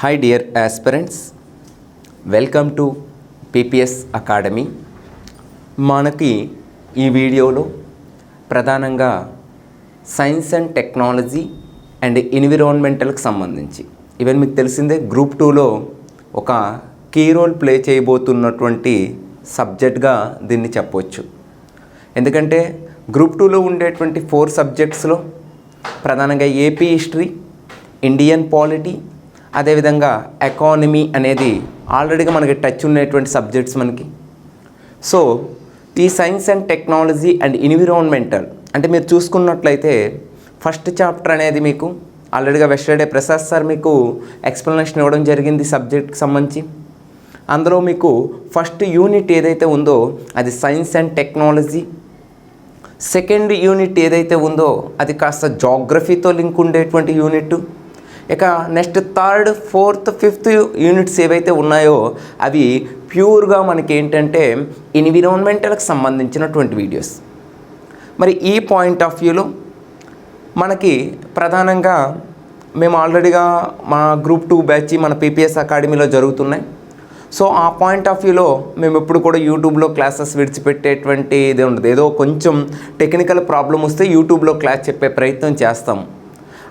Hi dear aspirants welcome to PPS academy మనకి ఈ వీడియోలో ప్రధానంగా సైన్స్ అండ్ టెక్నాలజీ అండ్ ఎన్విరాన్మెంటల్కి సంబంధించి. ఈవెన్ మీకు తెలిసిందే గ్రూప్ టూలో ఒక కీ రోల్ ప్లే చేయబోతున్నటువంటి సబ్జెక్ట్గా దీన్ని చెప్పవచ్చు ఎందుకంటే గ్రూప్ టూలో ఉండేటువంటి ఫోర్ సబ్జెక్ట్స్లో ప్రధానంగా ఏపీ హిస్టరీ ఇండియన్ పాలిటీ అదేవిధంగా ఎకానమీ అనేది ఆల్రెడీగా మనకి టచ్ ఉన్నటువంటి సబ్జెక్ట్స్ మనకి. సో ఈ science and technology and environmental అంటే మీరు చూసుకున్నట్లయితే ఫస్ట్ చాప్టర్ అనేది మీకు ఆల్రెడీగా వెస్టర్డే ప్రసాద్ సార్ మీకు ఎక్స్ప్లెనేషన్ ఇవ్వడం జరిగింది సబ్జెక్ట్కి సంబంధించి. అందులో మీకు ఫస్ట్ యూనిట్ ఏదైతే ఉందో అది science and technology second unit ఏదైతే ఉందో అది కాస్త జాగ్రఫీతో లింక్ ఉండేటువంటి యూనిట్ ఇక next third fourth fifth units ఏవైతే ఉన్నాయో అవి ప్యూర్గా మనకి ఏంటంటే ఎన్విరాన్మెంటల్కి సంబంధించినటువంటి వీడియోస్. మరి ఈ పాయింట్ ఆఫ్ వ్యూలో మనకి ప్రధానంగా మేము ఆల్రెడీగా మా గ్రూప్ టూ బ్యాచ్ మన పీపీఎస్ అకాడమీలో జరుగుతున్నాయి. సో ఆ పాయింట్ ఆఫ్ వ్యూలో మేము ఎప్పుడు కూడా యూట్యూబ్లో క్లాసెస్ విడిచిపెట్టేటువంటి ఇది ఉండదు. ఏదో కొంచెం టెక్నికల్ ప్రాబ్లం వస్తే యూట్యూబ్లో క్లాస్ చెప్పే ప్రయత్నం చేస్తాం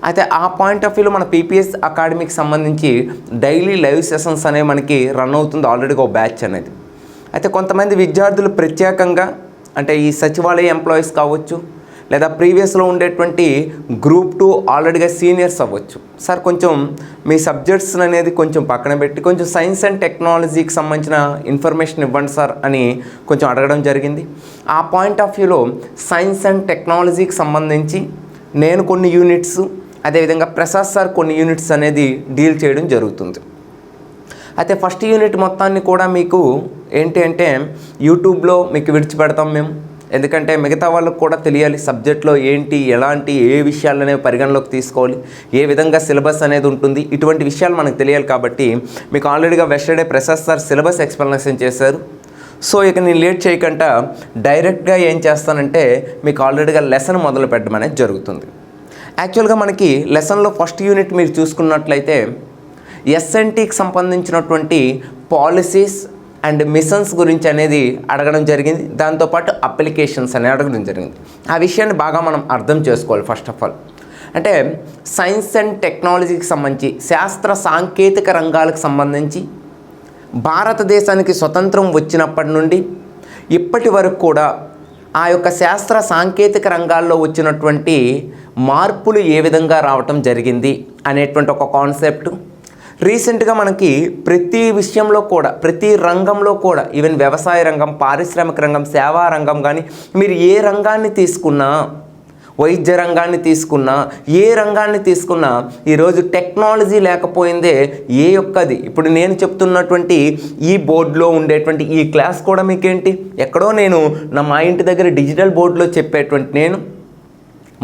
అయితే ఆ పాయింట్ ఆఫ్ వ్యూలో మన పీపీఎస్ అకాడమీకి సంబంధించి డైలీ లైవ్ సెషన్స్ అనేవి మనకి రన్ అవుతుంది ఆల్రెడీగా ఒక బ్యాచ్ అనేది. అయితే కొంతమంది విద్యార్థులు ప్రత్యేకంగా అంటే ఈ సచివాలయ ఎంప్లాయీస్ కావచ్చు లేదా ప్రీవియస్లో ఉండేటువంటి గ్రూప్ టూ ఆల్రెడీగా సీనియర్స్ అవ్వచ్చు. సార్ కొంచెం మీ సబ్జెక్ట్స్ అనేది కొంచెం పక్కన పెట్టి కొంచెం సైన్స్ అండ్ టెక్నాలజీకి సంబంధించిన ఇన్ఫర్మేషన్ ఇవ్వండి సార్ అని కొంచెం అడగడం జరిగింది. ఆ పాయింట్ ఆఫ్ వ్యూలో సైన్స్ అండ్ టెక్నాలజీకి సంబంధించి నేను కొన్ని యూనిట్స్ అదేవిధంగా ప్రసాద్ సార్ కొన్ని యూనిట్స్ అనేది డీల్ చేయడం జరుగుతుంది. అయితే ఫస్ట్ యూనిట్ మొత్తాన్ని కూడా మీకు ఏంటి అంటే యూట్యూబ్లో మీకు విడిచిపెడతాం మేము. ఎందుకంటే మిగతా వాళ్ళకు కూడా తెలియాలి సబ్జెక్ట్లో ఏంటి ఎలాంటి ఏ విషయాలు అనేవి పరిగణలోకి తీసుకోవాలి ఏ విధంగా సిలబస్ అనేది ఉంటుంది ఇటువంటి విషయాలు మనకు తెలియాలి కాబట్టి మీకు ఆల్రెడీగా yesterday Prasad sir syllabus explanation చేశారు. సో ఇక నేను లేట్ చేయకుండా డైరెక్ట్గా ఏం చేస్తానంటే మీకు ఆల్రెడీగా లెసన్ మొదలు పెట్టడం అనేది జరుగుతుంది. యాక్చువల్గా మనకి లెసన్లో ఫస్ట్ యూనిట్ మీరు చూసుకున్నట్లయితే ఎస్ఎన్టీకి సంబంధించినటువంటి పాలసీస్ అండ్ మిషన్స్ గురించి అనేది అడగడం జరిగింది. దాంతోపాటు అప్లికేషన్స్ అనేది అడగడం జరిగింది. ఆ విషయాన్ని బాగా మనం అర్థం చేసుకోవాలి ఫస్ట్ ఆఫ్ ఆల్. అంటే సైన్స్ అండ్ టెక్నాలజీకి సంబంధించి శాస్త్ర సాంకేతిక రంగాలకు సంబంధించి భారతదేశానికి స్వతంత్రం వచ్చినప్పటి నుండి ఇప్పటి వరకు కూడా ఆ యొక్క శాస్త్ర సాంకేతిక రంగాల్లో వచ్చినటువంటి మార్పులు ఏ విధంగా రావటం జరిగింది అనేటువంటి ఒక కాన్సెప్ట్. రీసెంట్గా మనకి ప్రతి విషయంలో కూడా ప్రతి రంగంలో కూడా ఈవెన్ వ్యవసాయ రంగం పారిశ్రామిక రంగం సేవా రంగం కానీ మీరు ఏ రంగాన్ని తీసుకున్నా వైద్య రంగాన్ని తీసుకున్నా ఏ రంగాన్ని తీసుకున్నా ఈరోజు టెక్నాలజీ లేకపోయిందే ఏ యొక్కది ఇప్పుడు నేను చెప్తున్నటువంటి ఈ బోర్డులో ఉండేటువంటి ఈ క్లాస్ కూడా మీకేంటి? ఎక్కడో నేను నా మా ఇంటి దగ్గర డిజిటల్ బోర్డులో చెప్పేటువంటి నేను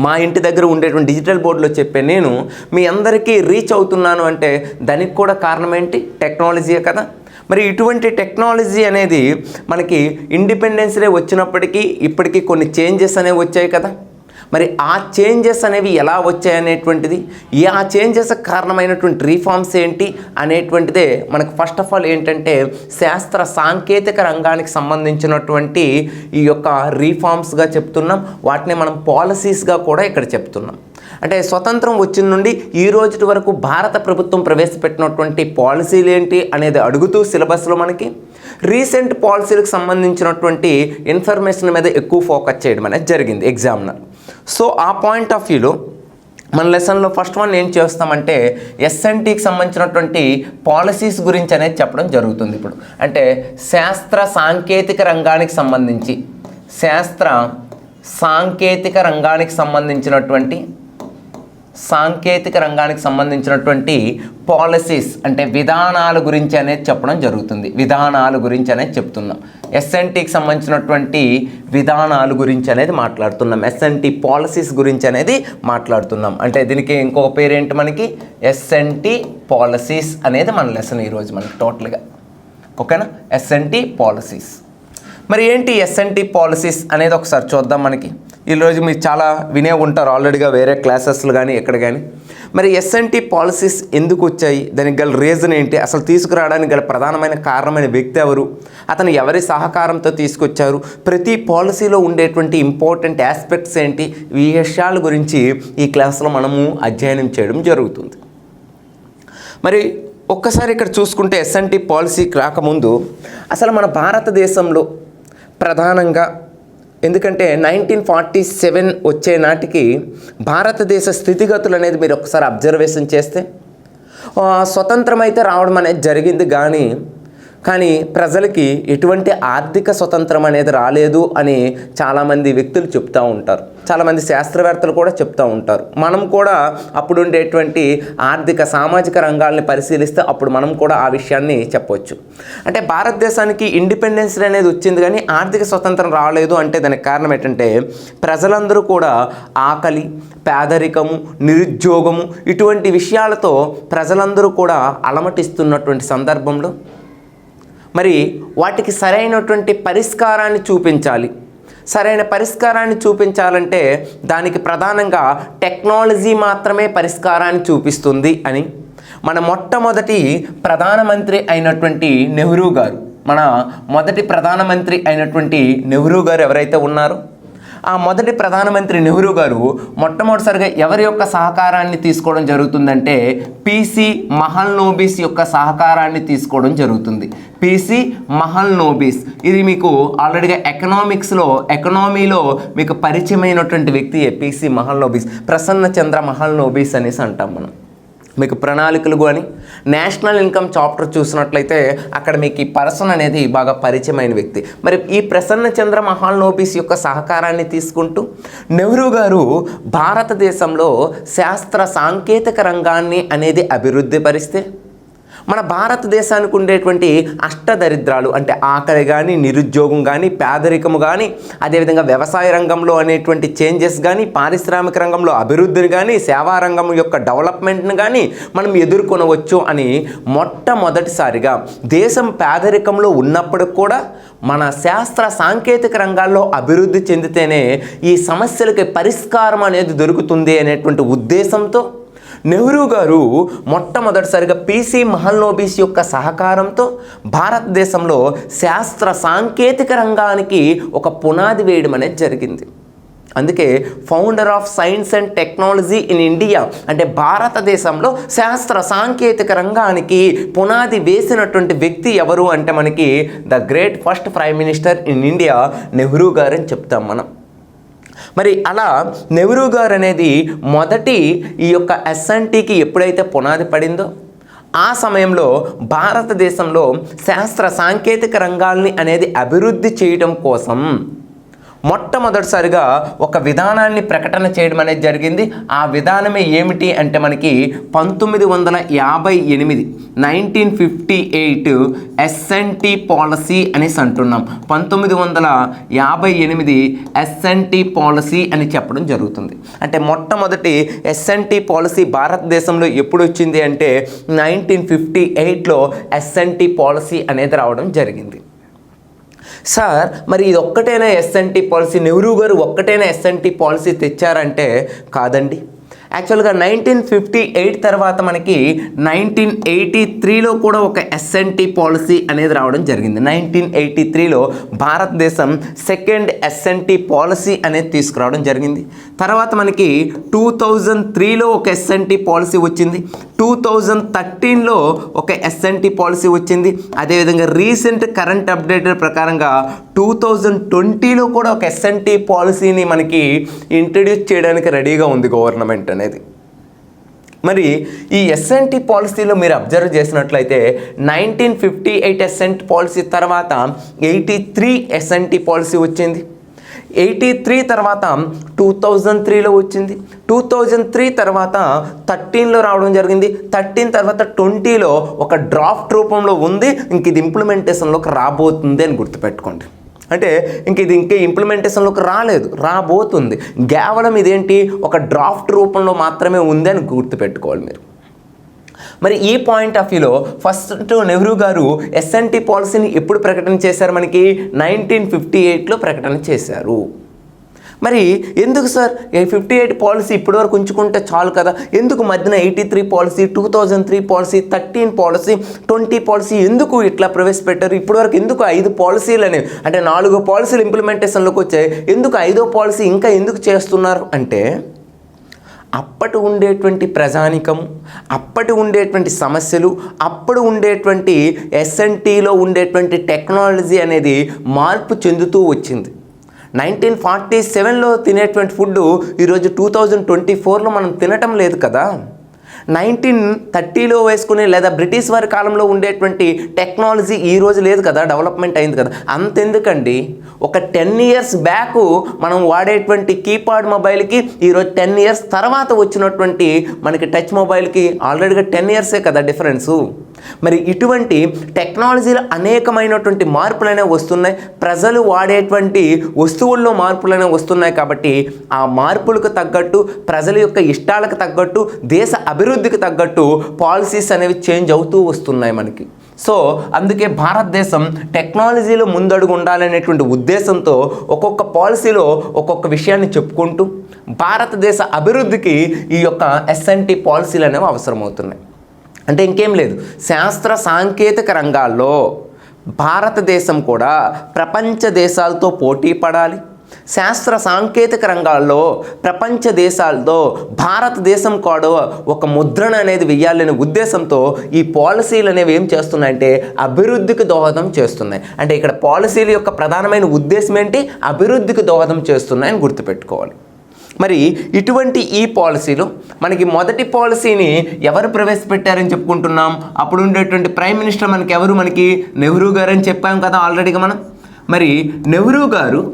మా ఇంటి దగ్గర ఉండేటువంటి డిజిటల్ బోర్డులో చెప్పే నేను మీ అందరికీ రీచ్ అవుతున్నాను అంటే దానికి కూడా కారణం ఏంటి టెక్నాలజీయే కదా. మరి ఇటువంటి టెక్నాలజీ అనేది మనకి ఇండిపెండెన్స్ డే వచ్చినప్పటికీ ఇప్పటికీ కొన్ని చేంజెస్ అనేవి వచ్చాయి కదా. మరి ఆ చేంజెస్ అనేవి ఎలా వచ్చాయి అనేటువంటిది? ఆ చేంజెస్ కారణమైనటువంటి రీఫార్మ్స్ ఏంటి అనేటువంటిదే మనకు ఫస్ట్ ఆఫ్ ఆల్ ఏంటంటే శాస్త్ర సాంకేతిక రంగానికి సంబంధించినటువంటి ఈ యొక్క రీఫార్మ్స్గా చెప్తున్నాం. వాటిని మనం పాలసీస్గా కూడా ఇక్కడ చెప్తున్నాం. అంటే స్వతంత్రం వచ్చిన నుండి ఈ రోజు వరకు భారత ప్రభుత్వం ప్రవేశపెట్టినటువంటి పాలసీలు ఏంటి అనేది అడుగుతూ సిలబస్లో మనకి రీసెంట్ పాలసీలకు సంబంధించినటువంటి ఇన్ఫర్మేషన్ మీద ఎక్కువ ఫోకస్ చేయడం అనేది జరిగింది ఎగ్జామ్నర్ సో ఆ పాయింట్ ఆఫ్ వ్యూలో మన లెసన్లో ఫస్ట్ వన్ ఏం చేస్తామంటే ఎస్ఎన్టీకి సంబంధించినటువంటి పాలసీస్ గురించి అనేది చెప్పడం జరుగుతుంది ఇప్పుడు. అంటే శాస్త్ర సాంకేతిక రంగానికి సంబంధించి శాస్త్ర సాంకేతిక రంగానికి సంబంధించినటువంటి సాంకేతిక రంగానికి సంబంధించినటువంటి పాలసీస్ అంటే విధానాల గురించి అనేది చెప్పడం జరుగుతుంది. విధానాల గురించి అనేది చెప్తున్నాం. ఎస్ఎన్టీకి సంబంధించినటువంటి విధానాల గురించి అనేది మాట్లాడుతున్నాం. ఎస్ఎన్టీ పాలసీస్ గురించి అనేది మాట్లాడుతున్నాం. అంటే దీనికి ఇంకొక పేరేంటి మనకి? ఎస్ఎన్టీ పాలసీస్ అనేది మన లెసన్ ఈరోజు మనకి టోటల్గా ఓకేనా ఎస్ఎన్టీ పాలసీస్ మరి ఏంటి ఎస్ఎన్టీ పాలసీస్ అనేది ఒకసారి చూద్దాం మనకి. ఈరోజు మీరు చాలా వినే ఉంటారు ఆల్రెడీగా వేరే క్లాసెస్లు కానీ ఎక్కడ కానీ మరి ఎస్ఎన్టీ పాలసీస్ ఎందుకు వచ్చాయి? దానికి గల రీజన్ ఏంటి? అసలు తీసుకురావడానికి గల ప్రధానమైన కారణమైన వ్యక్తి ఎవరు? అతను ఎవరి సహకారంతో తీసుకొచ్చారు? ప్రతి పాలసీలో ఉండేటువంటి ఇంపార్టెంట్ ఆస్పెక్ట్స్ ఏంటి? ఈ విషయాల గురించి ఈ క్లాస్లో మనము అధ్యయనం చేయడం జరుగుతుంది. మరి ఒక్కసారి ఇక్కడ చూసుకుంటే ఎస్ఎన్టీ పాలసీ రాకముందు అసలు మన భారతదేశంలో ప్రధానంగా. ఎందుకంటే నైన్టీన్ ఫార్టీ సెవెన్ వచ్చే నాటికి భారతదేశ స్థితిగతులు అనేది మీరు ఒకసారి అబ్జర్వేషన్ చేస్తే స్వతంత్రం అయితే రావడం అనేది జరిగింది. కానీ కానీ ప్రజలకి ఎటువంటి ఆర్థిక స్వతంత్రం అనేది రాలేదు అని చాలామంది వ్యక్తులు చెప్తూ ఉంటారు. చాలామంది శాస్త్రవేత్తలు కూడా చెప్తూ ఉంటారు. మనం కూడా అప్పుడు ఉండేటువంటి ఆర్థిక సామాజిక రంగాల్ని పరిశీలిస్తే అప్పుడు మనం కూడా ఆ విషయాన్ని చెప్పవచ్చు అంటే భారతదేశానికి ఇండిపెండెన్స్ అనేది వచ్చింది కానీ ఆర్థిక స్వతంత్రం రాలేదు అంటే దానికి కారణం ఏంటంటే ప్రజలందరూ కూడా ఆకలి పేదరికము నిరుద్యోగము ఇటువంటి విషయాలతో ప్రజలందరూ కూడా అలమటిస్తున్నటువంటి సందర్భంలో మరి వాటికి సరైనటువంటి పరిష్కారాన్ని చూపించాలి. సరైన పరిష్కారాన్ని చూపించాలంటే దానికి ప్రధానంగా టెక్నాలజీ మాత్రమే పరిష్కారాన్ని చూపిస్తుంది అని మన మొట్టమొదటి ప్రధానమంత్రి అయినటువంటి నెహ్రూ గారు మన మొదటి ప్రధానమంత్రి అయినటువంటి నెహ్రూ గారు ఎవరైతే ఉన్నారో ఆ మొదటి ప్రధానమంత్రి నెహ్రూ గారు మొట్టమొదటిసారిగా ఎవరి యొక్క సహకారాన్ని తీసుకోవడం జరుగుతుందంటే పీసీ మహల్ నోబీస్ యొక్క సహకారాన్ని తీసుకోవడం జరుగుతుంది. పీసీ మహల్ నోబీస్ ఇది మీకు ఆల్రెడీగా ఎకనామిక్స్లో ఎకనామీలో మీకు పరిచయమైనటువంటి వ్యక్తి PC Mahalanobis Prasanna Chandra Mahalanobis అనేసి అంటాం మనం. మీకు ప్రణాళికలు కానీ నేషనల్ ఇన్కమ్ చాప్టర్ చూసినట్లయితే అక్కడ మీకు ఈ పర్సన్ అనేది బాగా పరిచయమైన వ్యక్తి. మరి ఈ ప్రసన్న చంద్ర మహాల్నోబిస్ యొక్క సహకారాన్ని తీసుకుంటూ నెహ్రూ గారు భారతదేశంలో శాస్త్ర సాంకేతిక రంగాన్ని అనేది అభివృద్ధి పరిస్తే మన భారతదేశానికి ఉండేటువంటి అష్టదరిద్రాలు అంటే ఆకలి కానీ నిరుద్యోగం కానీ పేదరికము కానీ అదేవిధంగా వ్యవసాయ రంగంలో అనేటువంటి చేంజెస్ కానీ పారిశ్రామిక రంగంలో అభివృద్ధిని కానీ సేవా రంగం యొక్క డెవలప్మెంట్ని కానీ మనం ఎదుర్కొనవచ్చు అని మొట్టమొదటిసారిగా దేశం పేదరికంలో ఉన్నప్పుడు కూడా మన శాస్త్ర సాంకేతిక రంగాల్లో అభివృద్ధి చెందితేనే ఈ సమస్యలకి పరిష్కారం అనేది దొరుకుతుంది అనేటువంటి ఉద్దేశంతో నెహ్రూ గారు మొట్టమొదటిసారిగా పీసీ మహల్నోబీస్ యొక్క సహకారంతో భారతదేశంలో శాస్త్ర సాంకేతిక రంగానికి ఒక పునాది వేయడం అనేది జరిగింది. అందుకే founder of science and technology in India అంటే భారతదేశంలో శాస్త్ర సాంకేతిక రంగానికి పునాది వేసినటువంటి వ్యక్తి ఎవరు అంటే మనకి the great first prime minister in India Nehru గారని చెప్తాం మనం. మరి అలా నెహ్రూ గారు అనేది మొదటి ఈ యొక్క ఎస్ఎన్టీకి ఎప్పుడైతే పునాది పడిందో ఆ సమయంలో భారతదేశంలో శాస్త్ర సాంకేతిక రంగాల్ని అనేది అభివృద్ధి చేయడం కోసం మొట్టమొదటిసారిగా ఒక విధానాన్ని ప్రకటన చేయడం అనేది జరిగింది. ఆ విధానమే ఏమిటి అంటే మనకి పంతొమ్మిది వందల యాభై ఎనిమిది nineteen fifty eight S and T policy అనేసి అంటున్నాం. పంతొమ్మిది వందల యాభై ఎనిమిది ఎస్ఎన్టీ పాలసీ అని చెప్పడం జరుగుతుంది. అంటే మొట్టమొదటి ఎస్ఎన్టీ పాలసీ భారతదేశంలో ఎప్పుడు వచ్చింది అంటే నైన్టీన్ ఫిఫ్టీ ఎయిట్లో ఎస్ఎన్టీ పాలసీ అనేది రావడం జరిగింది. సార్ మరి ఇది ఒక్కటైనా ఎస్ఎన్టీ పాలసీ? నెహ్రూ గారు ఒక్కటైనా ఎస్ఎన్టీ పాలసీ తెచ్చారంటే కాదండి. యాక్చువల్గా నైన్టీన్ ఫిఫ్టీ ఎయిట్ తర్వాత మనకి నైన్టీన్ ఎయిటీ త్రీలో కూడా ఒక ఎస్ఎన్టీ పాలసీ అనేది రావడం జరిగింది. నైన్టీన్ ఎయిటీ త్రీలో భారతదేశం సెకండ్ ఎస్ఎన్టీ పాలసీ అనేది తీసుకురావడం జరిగింది. తర్వాత మనకి టూ థౌజండ్ త్రీలో ఒక ఎస్ఎన్టీ పాలసీ వచ్చింది. టూ థౌజండ్ థర్టీన్లో ఒక ఎస్ఎన్టీ పాలసీ వచ్చింది. అదేవిధంగా రీసెంట్ కరెంట్ అప్డేట్ ప్రకారంగా టూ థౌజండ్ ట్వంటీలో కూడా ఒక ఎస్ఎన్టీ పాలసీని మనకి ఇంట్రడ్యూస్ చేయడానికి రెడీగా ఉంది గవర్నమెంట్ అనేది. మరి ఈ ఎస్ఎన్టీ పాలసీలో మీరు అబ్జర్వ్ చేసినట్లయితే nineteen fifty eight S and T policy తర్వాత eighty three S and T policy వచ్చింది. ఎయిటీ త్రీ తర్వాత టూ థౌజండ్ త్రీలో వచ్చింది. టూ థౌజండ్ త్రీ తర్వాత థర్టీన్లో రావడం జరిగింది. థర్టీన్ తర్వాత ట్వంటీలో ఒక డ్రాఫ్ట్ రూపంలో ఉంది. ఇంక ఇది ఇంప్లిమెంటేషన్లోకి రాబోతుంది అని గుర్తుపెట్టుకోండి. అంటే ఇంక ఇది ఇంకే ఇంప్లిమెంటేషన్లోకి రాలేదు రాబోతుంది. కేవలం ఇదేంటి? ఒక డ్రాఫ్ట్ రూపంలో మాత్రమే ఉంది అని గుర్తుపెట్టుకోవాలి మీరు. మరి ఈ పాయింట్ ఆఫ్ వ్యూలో ఫస్ట్ నెహ్రూ గారు ఎస్ఎన్టీ పాలసీని ఎప్పుడు ప్రకటన చేశారు మనకి? నైన్టీన్ ఫిఫ్టీ ఎయిట్లో ప్రకటన చేశారు. మరి ఎందుకు సార్? ఫిఫ్టీ ఎయిట్ పాలసీ ఇప్పటివరకు ఉంచుకుంటే చాలు కదా. ఎందుకు మధ్యన eighty three policy two thousand three policy thirteen policy twenty policy ఎందుకు ఇట్లా ప్రవేశపెట్టారు? ఇప్పటివరకు ఎందుకు ఐదు పాలసీలు అనేవి అంటే నాలుగు పాలసీలు ఇంప్లిమెంటేషన్లోకి వచ్చాయి ఎందుకు ఐదో పాలసీ ఇంకా ఎందుకు చేస్తున్నారు? అంటే అప్పటి ఉండేటువంటి ప్రజానికం అప్పటి ఉండేటువంటి సమస్యలు అప్పుడు ఉండేటువంటి ఎస్ఎన్టీలో ఉండేటువంటి టెక్నాలజీ అనేది మార్పు చెందుతూ వచ్చింది. నైన్టీన్ ఫార్టీ సెవెన్లో తినేటువంటి ఫుడ్ ఈరోజు టూ థౌజండ్ ట్వంటీ ఫోర్లో మనం తినటం లేదు కదా. నైన్టీన్ థర్టీలో వేసుకునే లేదా బ్రిటిష్ వారి కాలంలో ఉండేటువంటి టెక్నాలజీ ఈ రోజు లేదు కదా డెవలప్మెంట్ అయింది కదా. అంతెందుకండి ఒక టెన్ ఇయర్స్ బ్యాక్ మనం వాడేటువంటి కీప్యాడ్ మొబైల్కి ఈరోజు టెన్ ఇయర్స్ తర్వాత వచ్చినటువంటి మనకి టచ్ మొబైల్కి ఆల్రెడీగా టెన్ ఇయర్సే కదా డిఫరెన్సు. మరి ఇటువంటి టెక్నాలజీలో అనేకమైనటువంటి మార్పులైనా వస్తున్నాయి. ప్రజలు వాడేటువంటి వస్తువుల్లో మార్పులైనా వస్తున్నాయి కాబట్టి ఆ మార్పులకు తగ్గట్టు ప్రజల యొక్క ఇష్టాలకు తగ్గట్టు దేశ అభివృద్ధికి తగ్గట్టు పాలసీస్ అనేవి చేంజ్ అవుతూ వస్తున్నాయి మనకి. సో అందుకే భారతదేశం టెక్నాలజీలో ముందడుగు ఉండాలనేటువంటి ఉద్దేశంతో ఒక్కొక్క పాలసీలో ఒక్కొక్క విషయాన్ని చెప్పుకుంటూ భారతదేశ అభివృద్ధికి ఈ యొక్క ఎస్ఎన్టీ పాలసీలు అనేవి అవసరమవుతున్నాయి. అంటే ఇంకేం లేదు. శాస్త్ర సాంకేతిక రంగాల్లో భారతదేశం కూడా ప్రపంచ దేశాలతో పోటీ పడాలి. శాస్త్ర సాంకేతిక రంగాల్లో ప్రపంచ దేశాలతో భారతదేశం కూడా ఒక ముద్రణ అనేది వెయ్యాలనే ఉద్దేశంతో ఈ పాలసీలు అనేవి ఏం చేస్తున్నాయంటే అభివృద్ధికి దోహదం చేస్తున్నాయి. అంటే ఇక్కడ పాలసీల యొక్క ప్రధానమైన ఉద్దేశం ఏంటి? అభివృద్ధికి దోహదం చేస్తున్నాయని గుర్తుపెట్టుకోవాలి. మరి ఇటువంటి ఈ పాలసీలు మనకి మొదటి పాలసీని ఎవరు ప్రవేశపెట్టారని చెప్పుకుంటున్నాం? అప్పుడు ఉండేటువంటి ప్రైమ్ మినిస్టర్ మనకి ఎవరు మనకి నెహ్రూ గారు అని చెప్పాం కదా ఆల్రెడీగా మనం. మరి నెహ్రూ గారు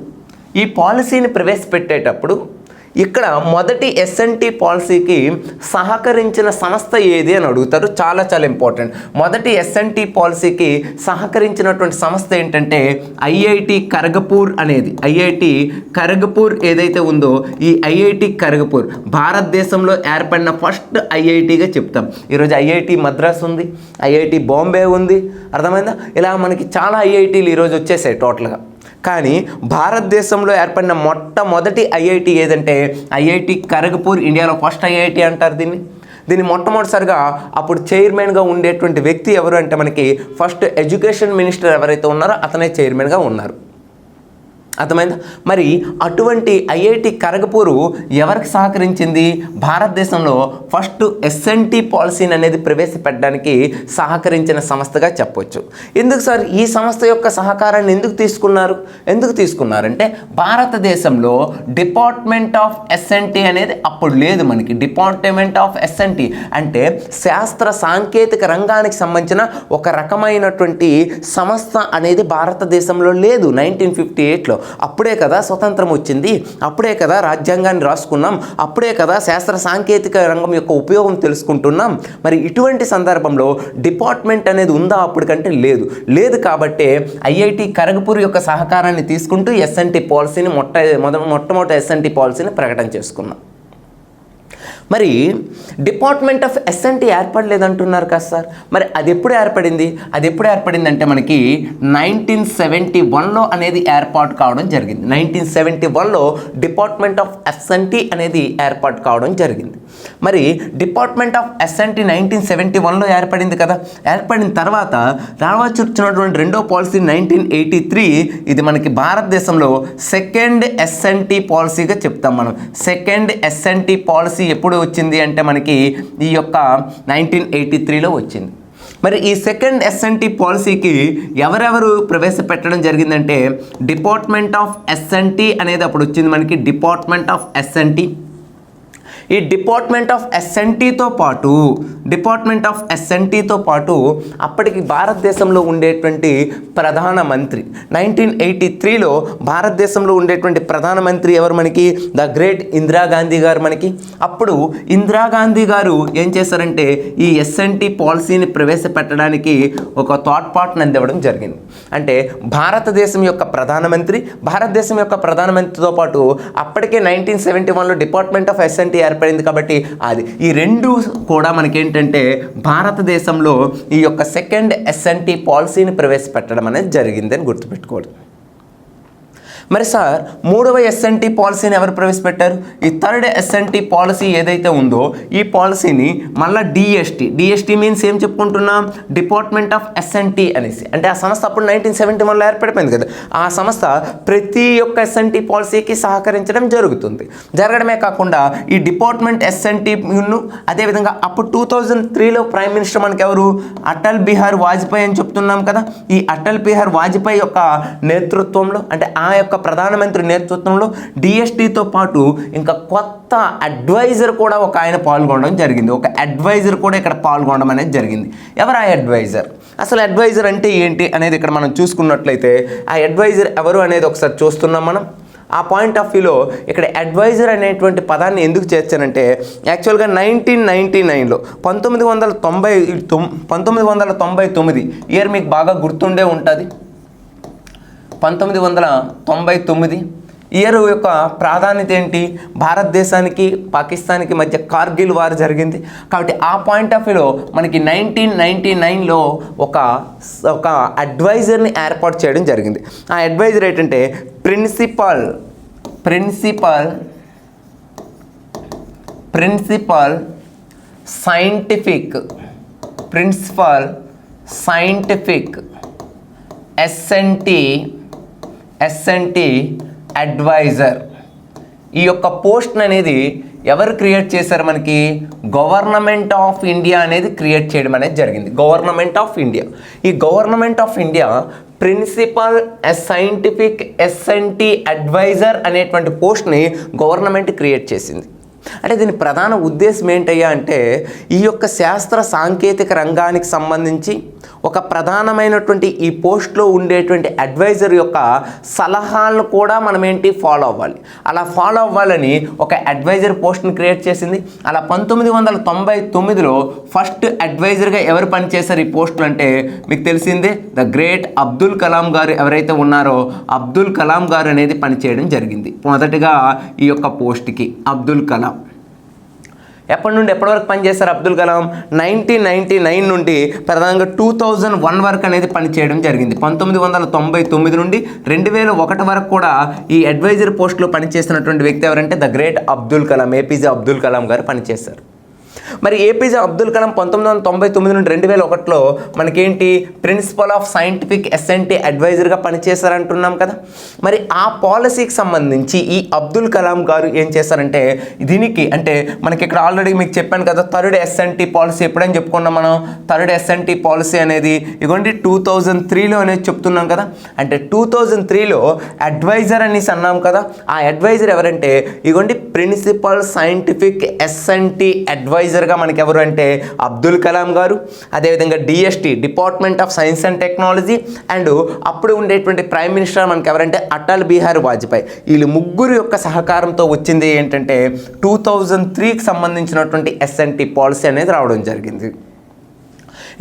ఈ పాలసీని ప్రవేశపెట్టేటప్పుడు ఇక్కడ మొదటి ఎస్ఎన్టీ పాలసీకి సహకరించిన సంస్థ ఏది అని అడుగుతారు. చాలా చాలా ఇంపార్టెంట్. మొదటి ఎస్ఎన్టీ పాలసీకి సహకరించినటువంటి సంస్థ ఏంటంటే ఐఐటి కరగపూర్ అనేది. ఐఐటి కరగపూర్ ఏదైతే ఉందో ఈ ఐఐటి కరగపూర్. భారతదేశంలో ఏర్పడిన ఫస్ట్ ఐఐటిగా చెప్తాం. ఈరోజు ఐఐటి మద్రాస్ ఉంది ఐఐటి బాంబే ఉంది. అర్థమైందా? ఇలా మనకి చాలా ఐఐటీలు ఈరోజు వచ్చేసాయి టోటల్గా. కానీ భారతదేశంలో ఏర్పడిన మొట్టమొదటి ఐఐటి ఏదంటే ఐఐటి ఖరగ్పూర్ ఇండియాలో ఫస్ట్ ఐఐటి అంటారు దీన్ని. దీన్ని మొట్టమొదటిసారిగా అప్పుడు చైర్మన్గా ఉండేటువంటి వ్యక్తి ఎవరు అంటే మనకి ఫస్ట్ ఎడ్యుకేషన్ మినిస్టర్ ఎవరైతే ఉన్నారో అతనే చైర్మన్గా ఉన్నారు. అర్థమైందా? మరి అటువంటి ఐఐటి ఖరగపూరు ఎవరికి సహకరించింది? భారతదేశంలో ఫస్ట్ ఎస్ఎన్టీ పాలసీని అనేది ప్రవేశపెట్టడానికి సహకరించిన సంస్థగా చెప్పొచ్చు. ఎందుకు సార్? ఈ సంస్థ యొక్క సహకారాన్ని ఎందుకు తీసుకున్నారు? ఎందుకు తీసుకున్నారంటే భారతదేశంలో డిపార్ట్మెంట్ ఆఫ్ ఎస్ఎన్టీ అనేది అప్పుడు లేదు మనకి. డిపార్ట్మెంట్ ఆఫ్ ఎస్ఎన్టీ అంటే శాస్త్ర సాంకేతిక రంగానికి సంబంధించిన ఒక రకమైనటువంటి సంస్థ అనేది భారతదేశంలో లేదు. నైన్టీన్ ఫిఫ్టీ ఎయిట్లో అప్పుడే కదా స్వతంత్రం వచ్చింది అప్పుడే కదా రాజ్యాంగాన్ని రాసుకున్నాం అప్పుడే కదా శాస్త్ర సాంకేతిక రంగం యొక్క ఉపయోగం తెలుసుకుంటున్నాం. మరి ఇటువంటి సందర్భంలో డిపార్ట్మెంట్ అనేది ఉందా అప్పటికంటే లేదు. లేదు కాబట్టే ఐఐటి ఖరగ్పూర్ యొక్క సహకారాన్ని తీసుకుంటూ ఎస్ఎన్టీ పాలసీని మొట్ట మొద మొట్టమొదటి ఎస్ఎన్టీ పాలసీని ప్రకటన చేసుకున్నాం. మరి డిపార్ట్మెంట్ ఆఫ్ ఎస్ఎన్టీ ఏర్పడలేదంటున్నారు కదా సార్. మరి అది ఎప్పుడు ఏర్పడింది? అది ఎప్పుడు ఏర్పడింది అంటే మనకి నైన్టీన్ సెవెంటీ వన్లో అనేది ఏర్పాటు కావడం జరిగింది. నైన్టీన్ సెవెంటీ వన్లో department of S and T అనేది ఏర్పాటు కావడం జరిగింది. మరి department of S and T nineteen seventy వన్లో ఏర్పడింది కదా. ఏర్పడిన తర్వాత రావచ్చు వచ్చినటువంటి రెండో పాలసీ నైన్టీన్ ఎయిటీ త్రీ ఇది మనకి భారతదేశంలో సెకండ్ ఎస్ఎన్టీ పాలసీగా చెప్తాం మనం. సెకండ్ ఎస్ఎన్టీ పాలసీ ఎప్పుడు వచ్చింది అంటే మనకి ఈ యొక్క నైన్టీన్ ఎయిటీ త్రీలో వచ్చింది. మరి ఈ సెకండ్ ఎస్ఎన్టీ పాలసీకి ఎవరెవరు ప్రవేశపెట్టడం జరిగిందంటే డిపార్ట్మెంట్ ఆఫ్ ఎస్ఎన్టీ అనేది అప్పుడు వచ్చింది మనకి department of S and T ఈ డిపార్ట్మెంట్ ఆఫ్ ఎస్ఎన్టీతో పాటు డిపార్ట్మెంట్ ఆఫ్ ఎస్ఎన్టీతో పాటు అప్పటికి భారతదేశంలో ఉండేటువంటి ప్రధానమంత్రి. నైన్టీన్ ఎయిటీ త్రీలో భారతదేశంలో ఉండేటువంటి ప్రధానమంత్రి ఎవరు మనకి? ద గ్రేట్ ఇందిరాగాంధీ గారు మనకి. అప్పుడు ఇందిరాగాంధీ గారు ఏం చేశారంటే ఈ ఎస్ఎన్టీ పాలసీని ప్రవేశపెట్టడానికి ఒక థాట్ పార్ట్ని అందివ్వడం జరిగింది. అంటే భారతదేశం యొక్క ప్రధానమంత్రి భారతదేశం యొక్క ప్రధానమంత్రితో పాటు అప్పటికే నైన్టీన్ సెవెంటీ వన్లో department of S and T ఏర్పడింది కాబట్టి అది. ఈ రెండు కూడా మనకేంటంటే భారతదేశంలో ఈ యొక్క సెకండ్ ఎస్ఎన్టీ పాలసీని ప్రవేశపెట్టడం అనేది జరిగిందని గుర్తుపెట్టుకోవడం. మరి సార్ మూడవ ఎస్ఎన్టీ పాలసీని ఎవరు ప్రవేశపెట్టారు? ఈ థర్డ్ ఎస్ఎన్టీ పాలసీ ఏదైతే ఉందో ఈ పాలసీని మళ్ళీ డిఎస్టీ డిఎస్టీ మీన్స్ ఏం చెప్పుకుంటున్నాం? డిపార్ట్మెంట్ ఆఫ్ ఎస్ఎన్టీ అనేసి. అంటే ఆ సంస్థ అప్పుడు నైన్టీన్ సెవెంటీ వన్లో ఏర్పడిపోయింది కదా. ఆ సంస్థ ప్రతి ఒక్క ఎస్ఎన్టీ పాలసీకి సహకరించడం జరుగుతుంది. జరగడమే కాకుండా ఈ డిపార్ట్మెంట్ ఎస్ఎన్టీను అదేవిధంగా అప్పుడు టూ థౌజండ్ త్రీలో ప్రైమ్ మినిస్టర్ మనకి ఎవరు? అటల్ బిహార్ వాజ్పేయి అని చెప్తున్నాం కదా. ఈ అటల్ బిహార్ వాజ్పేయి యొక్క నేతృత్వంలో అంటే ఆ యొక్క ప్రధానమంత్రి నేతృత్వంలో డిఎస్టీతో పాటు ఇంకా కొత్త అడ్వైజర్ కూడా ఒక ఆయన పాల్గొనడం జరిగింది. ఒక అడ్వైజర్ కూడా ఇక్కడ పాల్గొనడం అనేది జరిగింది. ఎవరు ఆ అడ్వైజర్? అసలు అడ్వైజర్ అంటే ఏంటి అనేది ఇక్కడ మనం చూసుకున్నట్లయితే ఆ అడ్వైజర్ ఎవరు అనేది ఒకసారి చూస్తున్నాం మనం. ఆ పాయింట్ ఆఫ్ వ్యూలో ఇక్కడ అడ్వైజర్ అనేటువంటి పదాన్ని ఎందుకు చేర్చానంటే యాక్చువల్గా నైన్టీన్ నైంటీ నైన్లో పంతొమ్మిది వందల తొంభై తొమ్ పంతొమ్మిది వందల తొంభై తొమ్మిది ఇయర్ మీకు బాగా గుర్తుండే ఉంటుంది. పంతొమ్మిది వందల తొంభై తొమ్మిది ఇయర్ యొక్క ప్రాధాన్యత ఏంటి? భారతదేశానికి పాకిస్తాన్కి మధ్య కార్గిల్ వార్ జరిగింది. కాబట్టి ఆ పాయింట్ ఆఫ్ వ్యూలో మనకి నైన్టీన్ నైంటీ నైన్లో ఒక ఒక అడ్వైజర్ని ఏర్పాటు చేయడం జరిగింది. ఆ అడ్వైజర్ ఏంటంటే principal principal principal scientific principal scientific S and T S and T adviser ఈ యొక్క పోస్ట్ అనేది ఎవరు క్రియేట్ చేశారు మనకి? గవర్నమెంట్ ఆఫ్ ఇండియా అనేది క్రియేట్ చేయడం అనేది జరిగింది. Government of India. ఈ government of India principal scientific S and T adviser అనేటువంటి పోస్ట్ని గవర్నమెంట్ క్రియేట్ చేసింది. అంటే దీని ప్రధాన ఉద్దేశం ఏంటయ్యా అంటే ఈ యొక్క శాస్త్ర సాంకేతిక రంగానికి సంబంధించి ఒక ప్రధానమైనటువంటి ఈ పోస్ట్లో ఉండేటువంటి అడ్వైజర్ యొక్క సలహాలను కూడా మనం ఏంటి ఫాలో అవ్వాలి. అలా ఫాలో అవ్వాలని ఒక అడ్వైజర్ పోస్ట్ని క్రియేట్ చేసింది. అలా పంతొమ్మిది వందల తొంభై తొమ్మిదిలో ఫస్ట్ అడ్వైజర్గా ఎవరు పనిచేశారు ఈ పోస్టులు అంటే మీకు తెలిసిందే ద గ్రేట్ అబ్దుల్ కలాం గారు ఎవరైతే ఉన్నారో అబ్దుల్ కలాం గారు అనేది పనిచేయడం జరిగింది. మొదటగా ఈ యొక్క పోస్ట్కి అబ్దుల్ కలాం. ఎప్పటి నుండి ఎప్పటి వరకు పనిచేశారు Abdul Kalam? Nineteen ninety nine నుండి ప్రధానంగా టూ థౌజండ్ వన్ వరకు అనేది పనిచేయడం జరిగింది. పంతొమ్మిది వందల తొంభై తొమ్మిది నుండి రెండు వేల ఒకటి వరకు కూడా ఈ అడ్వైజర్ పోస్టులో పనిచేసినటువంటి వ్యక్తి ఎవరంటే the great Abdul Kalam APJ Abdul Kalam గారు పనిచేశారు. మరి ఏపీజే అబ్దుల్ కలాం పంతొమ్మిది వందల తొంభై తొమ్మిది నుండి రెండు వేల ఒకటిలో మనకేంటి? Principal of scientific S N T అడ్వైజర్గా పనిచేశారంటున్నాం కదా. మరి ఆ పాలసీకి సంబంధించి ఈ అబ్దుల్ కలాం గారు ఏం చేశారంటే దీనికి అంటే మనకి ఇక్కడ ఆల్రెడీ మీకు చెప్పాను కదా థర్డ్ ఎస్ఎన్టీ పాలసీ ఎప్పుడైనా చెప్పుకున్నాం మనం? థర్డ్ ఎస్ఎన్టీ పాలసీ అనేది ఇదిగోండి టూ థౌజండ్ త్రీలో అనేది చెప్తున్నాం కదా. అంటే టూ థౌజండ్ త్రీలో అడ్వైజర్ అనేసి అన్నాం కదా. ఆ అడ్వైజర్ ఎవరంటే ఇదిగోండి ప్రిన్సిపల్ సైంటిఫిక్ ఎస్ఎన్టీ అడ్వైజర్గా మనకి ఎవరు అంటే అబ్దుల్ కలాం గారు అదేవిధంగా DST department of science and technology and అప్పుడు ఉండేటువంటి ప్రైమ్ మినిస్టర్ మనకి ఎవరంటే అటల్ బిహారీ వాజ్పేయి. వీళ్ళు ముగ్గురు యొక్క సహకారంతో వచ్చింది ఏంటంటే టూ థౌజండ్ త్రీకి సంబంధించినటువంటి ఎస్ఎన్టీ పాలసీ అనేది రావడం జరిగింది.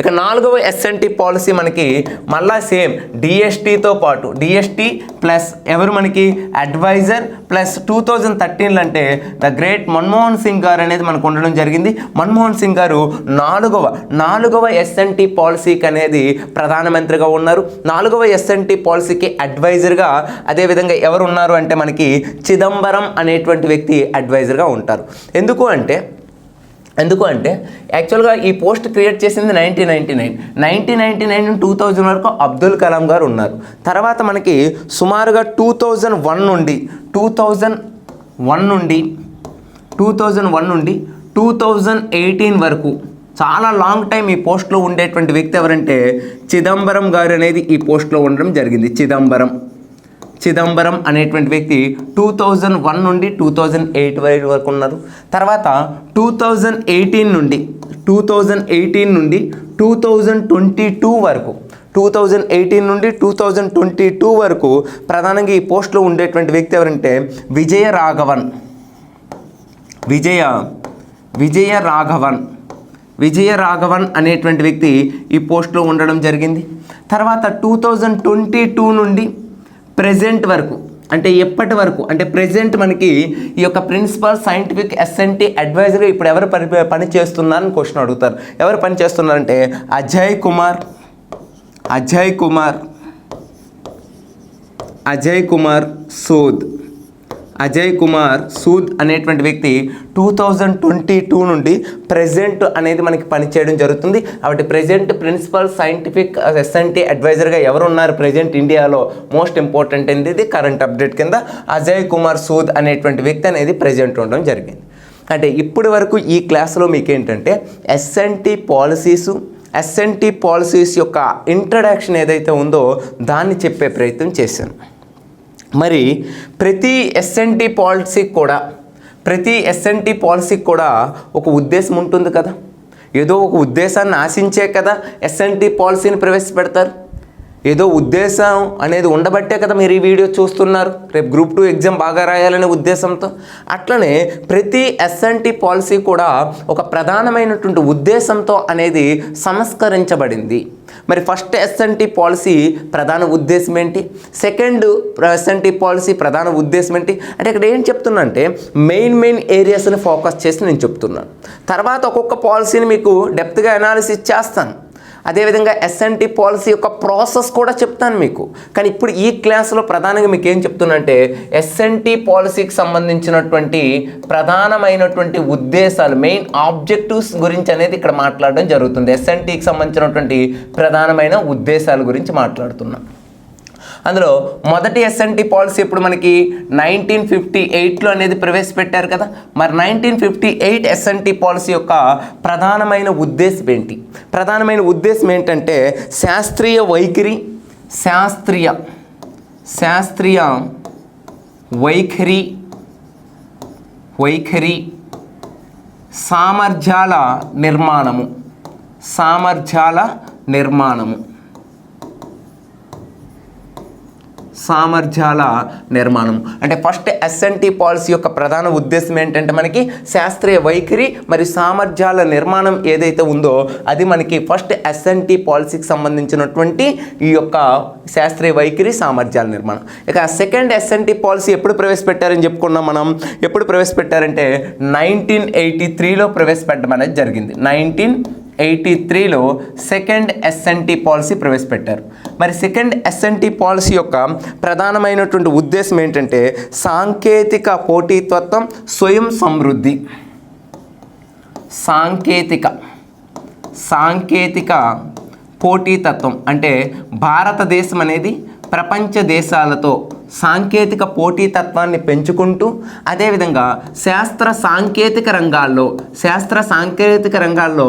ఇక నాలుగవ ఎస్ఎన్టీ పాలసీ మనకి మళ్ళా సేమ్ డిఎస్టీతో పాటు డిఎస్టీ ప్లస్ ఎవరు మనకి? అడ్వైజర్ ప్లస్ టూ థౌజండ్ థర్టీన్లో అంటే ద గ్రేట్ మన్మోహన్ సింగ్ గారు అనేది మనకు ఉండడం జరిగింది. మన్మోహన్ సింగ్ గారు నాలుగవ నాలుగవ ఎస్ఎన్టీ పాలసీకి అనేది ప్రధానమంత్రిగా ఉన్నారు. నాలుగవ ఎస్ఎన్టీ పాలసీకి అడ్వైజర్గా అదేవిధంగా ఎవరు ఉన్నారు అంటే మనకి చిదంబరం అనేటువంటి వ్యక్తి అడ్వైజర్గా ఉంటారు. ఎందుకు అంటే ఎందుకు అంటే యాక్చువల్గా ఈ పోస్ట్ క్రియేట్ చేసింది nineteen ninety nine nineteen ninety nine two thousand వరకు అబ్దుల్ కలాం గారు ఉన్నారు. తర్వాత మనకి సుమారుగా టూ థౌజండ్ వన్ నుండి టూ థౌజండ్ వన్ నుండి టూ థౌజండ్ వన్ నుండి టూ థౌజండ్ ఎయిటీన్ వరకు చాలా లాంగ్ టైం ఈ పోస్ట్లో ఉండేటువంటి వ్యక్తి ఎవరంటే చిదంబరం గారు అనేది ఈ పోస్ట్లో ఉండడం జరిగింది. చిదంబరం. చిదంబరం అనేటువంటి వ్యక్తి టూ థౌజండ్ వన్ నుండి టూ థౌజండ్ ఎయిట్ వరకు ఉన్నారు. తర్వాత టూ థౌజండ్ ఎయిటీన్ నుండి టూ థౌజండ్ ఎయిటీన్ నుండి టూ థౌజండ్ ట్వంటీ టూ వరకు టూ థౌజండ్ ఎయిటీన్ నుండి టూ థౌజండ్ ట్వంటీ టూ వరకు ప్రధానంగా ఈ పోస్ట్లో ఉండేటువంటి వ్యక్తి ఎవరంటే విజయ రాఘవన్. విజయ విజయ రాఘవన్. విజయ రాఘవన్ అనేటువంటి వ్యక్తి ఈ పోస్ట్లో ఉండడం జరిగింది. తర్వాత టూ థౌజండ్ ట్వంటీ టూ నుండి ప్రెజెంట్ వరకు అంటే ఎప్పటి వరకు అంటే ప్రెజెంట్ మనకి ఈ యొక్క ప్రిన్సిపల్ సైంటిఫిక్ ఎస్ఎన్టీ అడ్వైజర్గా ఇప్పుడు ఎవరు పని పని చేస్తున్నారని క్వశ్చన్ అడుగుతారు. ఎవరు పని చేస్తున్నారంటే అజయ్ కుమార్ అజయ్ కుమార్ అజయ్ కుమార్ సూద్. అజయ్ కుమార్ సూద్ అనేటువంటి వ్యక్తి టూ థౌజండ్ ట్వంటీ టూ నుండి ప్రెజెంట్ అనేది మనకి పనిచేయడం జరుగుతుంది. కాబట్టి present principal scientific S N T అడ్వైజర్గా ఎవరు ఉన్నారు ప్రెజెంట్ ఇండియాలో మోస్ట్ ఇంపార్టెంట్ అనేది కరెంట్ అప్డేట్ కింద అజయ్ కుమార్ సూద్ అనేటువంటి వ్యక్తి అనేది ప్రెజెంట్ ఉండడం జరిగింది. అంటే ఇప్పటి వరకు ఈ క్లాస్లో మీకు ఏంటంటే S and T policies S and T policies యొక్క ఇంట్రడక్షన్ ఏదైతే ఉందో దాన్ని చెప్పే ప్రయత్నం చేశాను. మరి ప్రతి ఎస్ఎన్టీ పాలసీకి కూడా ప్రతి ఎస్ఎన్టీ పాలసీకి కూడా ఒక ఉద్దేశం ఉంటుంది కదా? ఏదో ఒక ఉద్దేశాన్ని ఆశించే కదా ఎస్ఎన్టీ పాలసీని ప్రవేశపెడతారు? ఏదో ఉద్దేశం అనేది ఉండబట్టే కదా మీరు ఈ వీడియో చూస్తున్నారు. రేపు గ్రూప్ టూ ఎగ్జామ్ బాగా రాయాలనే ఉద్దేశంతో. అట్లనే ప్రతి ఎస్ఎన్టీ పాలసీ కూడా ఒక ప్రధానమైనటువంటి ఉద్దేశంతో అనేది సంస్కరించబడింది. మరి ఫస్ట్ ఎస్ఎన్టీ పాలసీ ప్రధాన ఉద్దేశం ఏంటి? సెకండ్ ఎస్ఎన్టీ పాలసీ ప్రధాన ఉద్దేశం ఏంటి? అంటే ఇక్కడ ఏం చెప్తున్నా అంటే మెయిన్ మెయిన్ ఏరియాస్ని ఫోకస్ చేసి నేను చెప్తున్నాను. తర్వాత ఒక్కొక్క పాలసీని మీకు డెప్త్గా అనాలిసిస్ చేస్తాను. అదేవిధంగా ఎస్ఎన్టీ పాలసీ యొక్క ప్రాసెస్ కూడా చెప్తాను మీకు. కానీ ఇప్పుడు ఈ క్లాస్లో ప్రధానంగా మీకు ఏం చెప్తున్నంటే ఎస్ఎన్టీ పాలసీకి సంబంధించినటువంటి ప్రధానమైనటువంటి ఉద్దేశాలు మెయిన్ ఆబ్జెక్టివ్స్ గురించి అనేది ఇక్కడ మాట్లాడడం జరుగుతుంది. ఎస్ఎన్టీకి సంబంధించినటువంటి ప్రధానమైన ఉద్దేశాల గురించి మాట్లాడుతున్నాం. అందులో మొదటి ఎస్ఎన్టీ పాలసీ ఇప్పుడు మనకి నైన్టీన్ ఫిఫ్టీ ఎయిట్లో అనేది ప్రవేశపెట్టారు కదా? మరి nineteen fifty eight S and T policy యొక్క ప్రధానమైన ఉద్దేశం ఏంటి? ప్రధానమైన ఉద్దేశం ఏంటంటే శాస్త్రీయ వైఖరి శాస్త్రీయ శాస్త్రీయ వైఖరి వైఖరి సామర్థ్యాల నిర్మాణము సామర్థ్యాల నిర్మాణము. సామర్థ్యాల నిర్మాణం. అంటే ఫస్ట్ ఎస్ఎన్టీ పాలసీ యొక్క ప్రధాన ఉద్దేశం ఏంటంటే మనకి శాస్త్రీయ వైఖరి మరియు సామర్థ్యాల నిర్మాణం ఏదైతే ఉందో అది మనకి ఫస్ట్ ఎస్ఎన్టీ పాలసీకి సంబంధించినటువంటి ఈ యొక్క శాస్త్రీయ వైఖరి సామర్థ్యాల నిర్మాణం. ఇక సెకండ్ ఎస్ఎన్టీ పాలసీ ఎప్పుడు ప్రవేశపెట్టారని చెప్పుకున్నాం మనం. ఎప్పుడు ప్రవేశపెట్టారంటే నైన్టీన్ ఎయిటీ త్రీలో ప్రవేశపెట్టడం అనేది జరిగింది. నైన్టీన్ ఎయిటీ త్రీలో second S and T policy ప్రవేశపెట్టారు. మరి సెకండ్ ఎస్ఎన్టీ పాలసీ యొక్క ప్రధానమైనటువంటి ఉద్దేశం ఏంటంటే సాంకేతిక పోటీతత్వం స్వయం సమృద్ధి. సాంకేతిక సాంకేతిక పోటీతత్వం అంటే భారతదేశం అనేది ప్రపంచ దేశాలతో సాంకేతిక పోటీతత్వాన్ని పెంచుకుంటూ అదేవిధంగా శాస్త్ర సాంకేతిక రంగాల్లో శాస్త్ర సాంకేతిక రంగాల్లో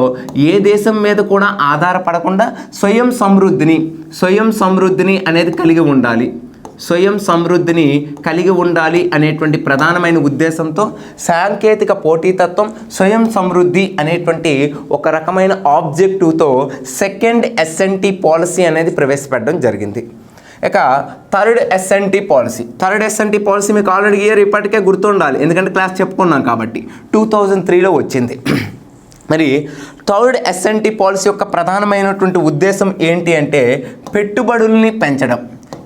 ఏ దేశం మీద కూడా ఆధారపడకుండా స్వయం సమృద్ధిని స్వయం సమృద్ధిని అనేది కలిగి ఉండాలి. స్వయం సమృద్ధిని కలిగి ఉండాలి అనేటువంటి ప్రధానమైన ఉద్దేశంతో సాంకేతిక పోటీతత్వం స్వయం సమృద్ధి అనేటువంటి ఒక రకమైన ఆబ్జెక్టివ్తో సెకండ్ ఎస్ఎన్టీ పాలసీ అనేది ప్రవేశపెట్టడం జరిగింది. ఇక third S and T policy third S and T policy మీకు ఆల్రెడీ ఇయర్ ఇప్పటికే గుర్తుండాలి. ఎందుకంటే క్లాస్ చెప్పుకున్నాం కాబట్టి. టూ థౌజండ్ త్రీలో వచ్చింది. మరి థర్డ్ ఎస్ఎన్టీ పాలసీ యొక్క ప్రధానమైనటువంటి ఉద్దేశం ఏంటి అంటే పెట్టుబడుల్ని పెంచడం.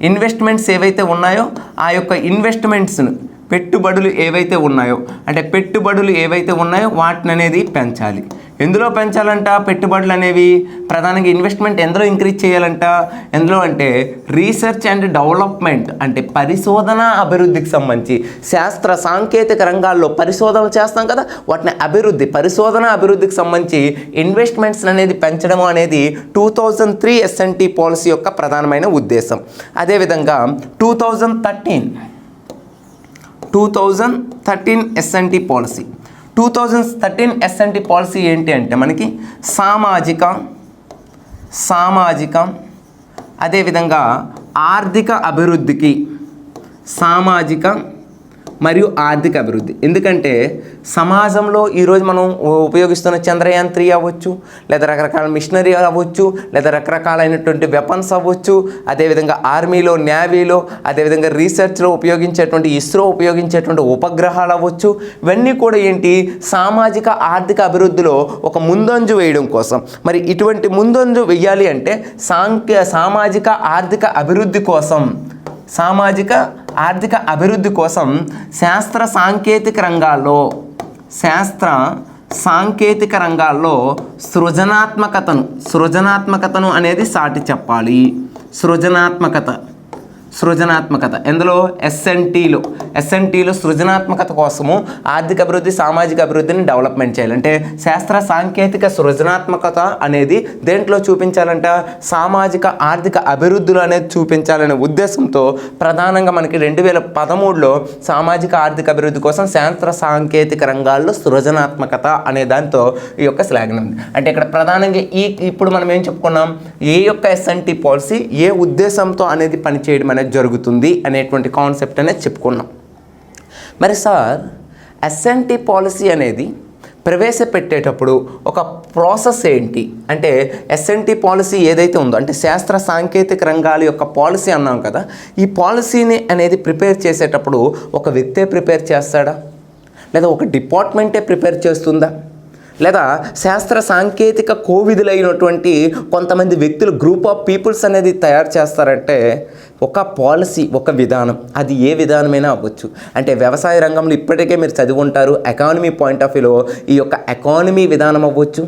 ఇన్వెస్ట్మెంట్స్ ఏవైతే ఉన్నాయో ఆ యొక్క ఇన్వెస్ట్మెంట్స్ను పెట్టుబడులు ఏవైతే ఉన్నాయో అంటే పెట్టుబడులు ఏవైతే ఉన్నాయో వాటిని అనేది పెంచాలి. ఎందులో పెంచాలంట? పెట్టుబడులు అనేవి ప్రధానంగా ఇన్వెస్ట్మెంట్ ఎందులో ఇంక్రీజ్ చేయాలంట? ఎందులో అంటే రీసెర్చ్ అండ్ డెవలప్మెంట్ అంటే పరిశోధన అభివృద్ధికి సంబంధించి శాస్త్ర సాంకేతిక రంగాల్లో పరిశోధనలు చేస్తాం కదా వాటిని అభివృద్ధి పరిశోధన అభివృద్ధికి సంబంధించి ఇన్వెస్ట్మెంట్స్ అనేది పెంచడం అనేది two thousand three S and T policy యొక్క ప్రధానమైన ఉద్దేశం. అదేవిధంగా two thousand thirteen two thousand thirteen S and T policy two thousand thirteen S and T policy ఏంటి అంటే మనకి సామాజిక సామాజిక అదేవిధంగా ఆర్థిక అభివృద్ధికి సామాజిక మరియు ఆర్థిక అభివృద్ధి. ఎందుకంటే సమాజంలో ఈరోజు మనం ఉపయోగిస్తున్న చంద్రయాన్ త్రీ అవ్వచ్చు లేదా రకరకాల మిషనరీ అవ్వచ్చు లేదా రకరకాలైనటువంటి వెపన్స్ అవ్వచ్చు అదేవిధంగా ఆర్మీలో నేవీలో అదేవిధంగా రీసెర్చ్లో ఉపయోగించేటువంటి ఇస్రో ఉపయోగించేటువంటి ఉపగ్రహాలు అవ్వచ్చు. ఇవన్నీ కూడా ఏంటి? సామాజిక ఆర్థిక అభివృద్ధిలో ఒక ముందంజు వేయడం కోసం. మరి ఇటువంటి ముందంజు వెయ్యాలి అంటే సాంఖ్య సామాజిక ఆర్థిక అభివృద్ధి కోసం. సామాజిక ఆర్థిక అభివృద్ధి కోసం శాస్త్ర సాంకేతిక రంగాల్లో శాస్త్ర సాంకేతిక రంగాల్లో సృజనాత్మకతను సృజనాత్మకతను అనేది సాటి చెప్పాలి. సృజనాత్మకత. సృజనాత్మకత. ఎందులో? ఎస్ఎన్టీలో ఎస్ఎన్టీలో సృజనాత్మకత కోసము ఆర్థిక అభివృద్ధి సామాజిక అభివృద్ధిని డెవలప్మెంట్ చేయాలి. అంటే శాస్త్ర సాంకేతిక సృజనాత్మకత అనేది దేంట్లో చూపించాలంట? సామాజిక ఆర్థిక అభివృద్ధులు అనేది చూపించాలనే ఉద్దేశంతో ప్రధానంగా మనకి రెండు వేల పదమూడులో సామాజిక ఆర్థిక అభివృద్ధి కోసం శాస్త్ర సాంకేతిక రంగాల్లో సృజనాత్మకత అనే దాంతో ఈ యొక్క స్లాగన్ ఉంది. అంటే ఇక్కడ ప్రధానంగా ఈ ఇప్పుడు మనం ఏం చెప్పుకున్నాం? ఏ యొక్క ఎస్ఎన్టీ పాలసీ ఏ ఉద్దేశంతో అనేది పనిచేయడం అనేది జరుగుతుంది అనేటువంటి కాన్సెప్ట్ అనేది చెప్పుకున్నాం. మరి సార్ ఎస్ఎన్టీ పాలసీ అనేది ప్రవేశపెట్టేటప్పుడు ఒక ప్రాసెస్ ఏంటి? అంటే ఎస్ఎన్టీ పాలసీ ఏదైతే ఉందో అంటే శాస్త్ర సాంకేతిక రంగాల యొక్క పాలసీ అన్నాం కదా ఈ పాలసీని అనేది ప్రిపేర్ చేసేటప్పుడు ఒక వ్యక్తే ప్రిపేర్ చేస్తాడా? లేదా ఒక డిపార్ట్మెంటే ప్రిపేర్ చేస్తుందా? లేదా శాస్త్ర సాంకేతిక కోవిధులైనటువంటి కొంతమంది వ్యక్తులు గ్రూప్ ఆఫ్ పీపుల్స్ అనేది తయారు చేస్తారంటే ఒక పాలసీ ఒక విధానం. అది ఏ విధానమైనా అవ్వచ్చు. అంటే వ్యవసాయ రంగంలో ఇప్పటికే మీరు చదువుకుంటారు ఎకానమీ పాయింట్ ఆఫ్ వ్యూలో ఈ యొక్క ఎకానమీ విధానం అవ్వచ్చు.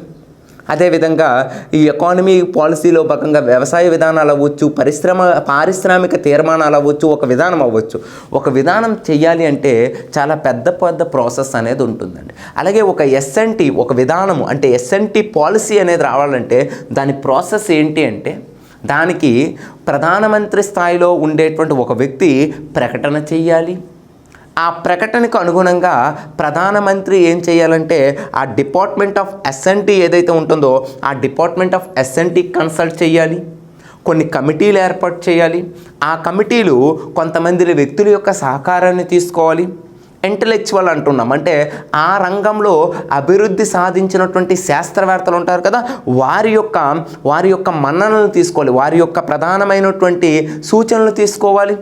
అదేవిధంగా ఈ ఎకానమీ పాలసీలో భాగంగా వ్యవసాయ విధానాలు అవ్వచ్చు పరిశ్రమ పారిశ్రామిక తీర్మానాలు అవ్వచ్చు ఒక విధానం అవ్వచ్చు. ఒక విధానం చేయాలి అంటే చాలా పెద్ద పెద్ద ప్రాసెస్ అనేది ఉంటుందండి. అలాగే ఒక ఎస్ఎన్టీ ఒక విధానము అంటే ఎస్ఎన్టీ పాలసీ అనేది రావాలంటే దాని ప్రాసెస్ ఏంటి అంటే దానికి ప్రధానమంత్రి స్థాయిలో ఉండేటువంటి ఒక వ్యక్తి ప్రకటన చేయాలి ఆ ప్రకటనకు అనుగుణంగా ప్రధానమంత్రి ఏం చేయాలంటే ఆ డిపార్ట్మెంట్ ఆఫ్ ఎస్ఎన్టీ ఏదైతే ఉంటుందో ఆ డిపార్ట్మెంట్ ఆఫ్ ఎస్ఎన్టీ కన్సల్ట్ చేయాలి కొన్ని కమిటీలు ఏర్పాటు చేయాలి ఆ కమిటీలు కొంతమంది వ్యక్తుల యొక్క సహకారాన్ని తీసుకోవాలి. ఇంటలెక్చువల్ అంటున్నాం. అంటే ఆ రంగంలో అభివృద్ధి సాధించినటువంటి శాస్త్రవేత్తలు ఉంటారు కదా వారి యొక్క వారి యొక్క మన్ననలు తీసుకోవాలి వారి యొక్క ప్రధానమైనటువంటి సూచనలు తీసుకోవాలి.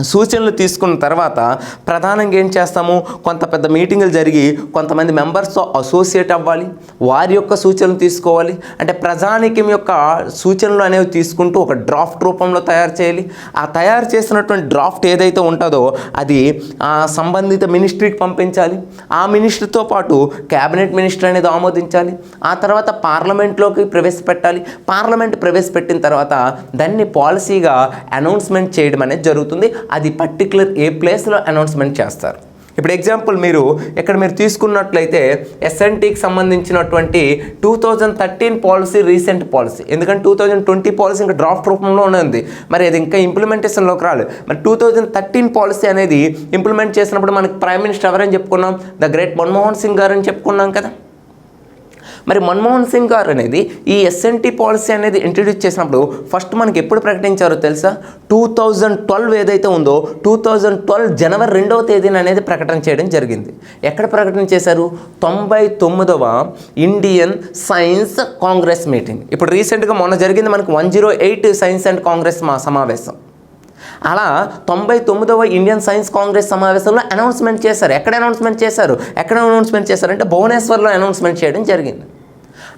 సూచనలు తీసుకున్న తర్వాత ప్రధానంగా ఏం చేస్తాము? కొంత పెద్ద మీటింగులు జరిగి కొంతమంది మెంబర్స్తో అసోసియేట్ అవ్వాలి. వారి యొక్క సూచనలు తీసుకోవాలి. అంటే ప్రజానికం యొక్క సూచనలు అనేవి తీసుకుంటూ ఒక డ్రాఫ్ట్ రూపంలో తయారు చేయాలి. ఆ తయారు చేసినటువంటి డ్రాఫ్ట్ ఏదైతే ఉంటుందో అది ఆ సంబంధిత మినిస్ట్రీకి పంపించాలి. ఆ మినిస్ట్రీతో పాటు క్యాబినెట్ మినిస్టర్ అనేది ఆమోదించాలి. ఆ తర్వాత పార్లమెంట్లోకి ప్రవేశపెట్టాలి. పార్లమెంట్ ప్రవేశపెట్టిన తర్వాత దాన్ని పాలసీగా అనౌన్స్మెంట్ చేయడం అనేది జరుగుతుంది. అది పర్టికులర్ ఏ ప్లేస్లో అనౌన్స్మెంట్ చేస్తారు. ఇప్పుడు ఎగ్జాంపుల్ మీరు ఇక్కడ మీరు తీసుకున్నట్లయితే ఎస్ఎన్టీకి సంబంధించినటువంటి two thousand thirteen policy recent policy ఎందుకంటే టూ థౌజండ్ ట్వంటీ పాలసీ ఇంకా డ్రాఫ్ట్ రూపంలో ఉంది మరి అది ఇంకా ఇంప్లిమెంటేషన్లోకి రాలేదు. మరి టూ థౌజండ్ థర్టీన్ పాలసీ అనేది ఇంప్లిమెంట్ చేసినప్పుడు మనకి ప్రైమ్ మినిస్టర్ ఎవరని చెప్పుకున్నాం? ద గ్రేట్ మన్మోహన్ సింగ్ గారు అని చెప్పుకున్నాం కదా. మరి మన్మోహన్ సింగ్ గారు అనేది ఈ ఎస్ఎన్టీ పాలసీ అనేది ఇంట్రడ్యూస్ చేసినప్పుడు ఫస్ట్ మనకి ఎప్పుడు ప్రకటించారో తెలుసా? టూ థౌజండ్ ట్వెల్వ్ ఏదైతే ఉందో టూ థౌజండ్ ట్వెల్వ్ జనవరి రెండవ తేదీన అనేది ప్రకటన చేయడం జరిగింది. ఎక్కడ ప్రకటన చేశారు? తొంభై తొమ్మిదవ ఇండియన్ సైన్స్ కాంగ్రెస్ మీటింగ్ ఇప్పుడు రీసెంట్గా మొన్న జరిగింది మనకు one zero eight science and congress మా సమావేశం. అలా తొంభై తొమ్మిదవ ఇండియన్ సైన్స్ కాంగ్రెస్ సమావేశంలో అనౌన్స్మెంట్ చేశారు. ఎక్కడ అనౌన్స్మెంట్ చేశారు? ఎక్కడ అనౌన్స్మెంట్ చేశారంటే భువనేశ్వర్లో అనౌన్స్మెంట్ చేయడం జరిగింది.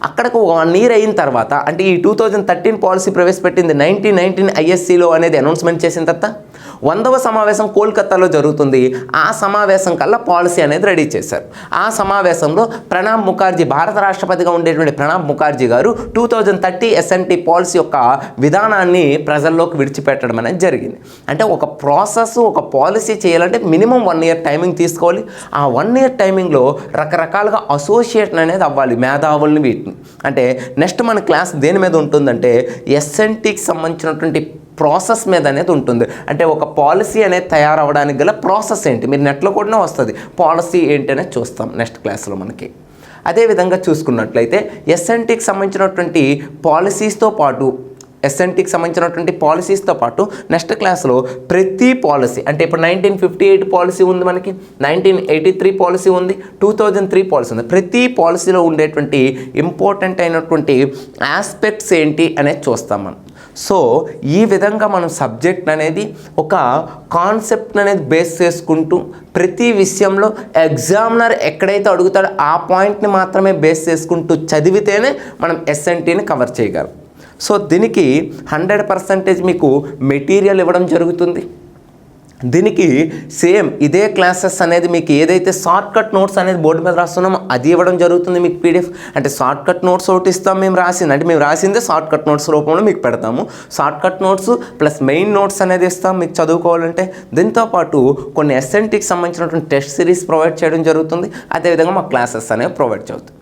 అక్కడకు వన్ ఇయర్ అయిన తర్వాత అంటే ఈ టూ థౌజండ్ థర్టీన్ పాలసీ ప్రవేశపెట్టింది నైన్టీన్ నైన్టీన్ ఐఎస్సిలో అనేది అనౌన్స్మెంట్ చేసిన తర్వాత వందవ సమావేశం కోల్కతాలో జరుగుతుంది. ఆ సమావేశం కల్లా పాలసీ అనేది రెడీ చేశారు. ఆ సమావేశంలో ప్రణబ్ ముఖర్జీ భారత రాష్ట్రపతిగా ఉండేటువంటి ప్రణబ్ ముఖర్జీ గారు two thousand thirty S and T policy యొక్క విధానాన్ని ప్రజల్లోకి విడిచిపెట్టడం అనేది జరిగింది. అంటే ఒక ప్రాసెస్ ఒక పాలసీ చేయాలంటే మినిమం వన్ ఇయర్ టైమింగ్ తీసుకోవాలి. ఆ వన్ ఇయర్ టైమింగ్లో రకరకాలుగా అసోసియేషన్ అనేది అవ్వాలి మేధావుల్ని వీటిని. అంటే నెక్స్ట్ మన క్లాస్ దేని మీద ఉంటుందంటే ఎస్ఎన్టీకి సంబంధించినటువంటి ప్రాసెస్ మీద అనేది ఉంటుంది. అంటే ఒక పాలసీ అనేది తయారవడానికి గల ప్రాసెస్ ఏంటి? మీరు నెట్లో కూడా వస్తుంది. పాలసీ ఏంటి అనేది చూస్తాం నెక్స్ట్ క్లాస్లో మనకి. అదేవిధంగా చూసుకున్నట్లయితే ఎస్ఎన్టీకి సంబంధించినటువంటి పాలసీస్తో పాటు ఎస్ఎన్టీకి సంబంధించినటువంటి పాలసీస్తో పాటు నెక్స్ట్ క్లాస్లో ప్రతి పాలసీ అంటే ఇప్పుడు నైన్టీన్ ఫిఫ్టీ ఎయిట్ పాలసీ ఉంది మనకి నైన్టీన్ ఎయిటీ త్రీ పాలసీ ఉంది టూ థౌజండ్ త్రీ పాలసీ ఉంది. ప్రతి పాలసీలో ఉండేటువంటి ఇంపార్టెంట్ అయినటువంటి ఆస్పెక్ట్స్ ఏంటి అనేది చూస్తాం మనం. సో ఈ విధంగా మనం సబ్జెక్ట్ అనేది ఒక కాన్సెప్ట్ అనేది బేస్ చేసుకుంటూ ప్రతి విషయంలో ఎగ్జామినర్ ఎక్కడైతే అడుగుతాడో ఆ పాయింట్ని మాత్రమే బేస్ చేసుకుంటూ చదివితేనే మనం ఎస్ఎన్టీని కవర్ చేయగలం. సో దీనికి హండ్రెడ్ పర్సెంటేజ్ మీకు మెటీరియల్ ఇవ్వడం జరుగుతుంది. దీనికి సేమ్ ఇదే క్లాసెస్ అనేది మీకు ఏదైతే షార్ట్ కట్ నోట్స్ అనేది బోర్డు మీద రాస్తున్నామో అది ఇవ్వడం జరుగుతుంది మీకు పీడిఎఫ్ అంటే షార్ట్ కట్ నోట్స్ ఒకటి ఇస్తాం మేము రాసింది. అంటే మేము రాసిందే షార్ట్ కట్ నోట్స్ రూపంలో మీకు పెడతాము. Short cut notes plus main notes అనేది ఇస్తాం మీకు చదువుకోవాలంటే. దీంతో పాటు కొన్ని ఎస్ఎన్టీకి సంబంధించినటువంటి టెస్ట్ సిరీస్ ప్రొవైడ్ చేయడం జరుగుతుంది. అదేవిధంగా మా క్లాసెస్ అనేవి ప్రొవైడ్ చేస్తాం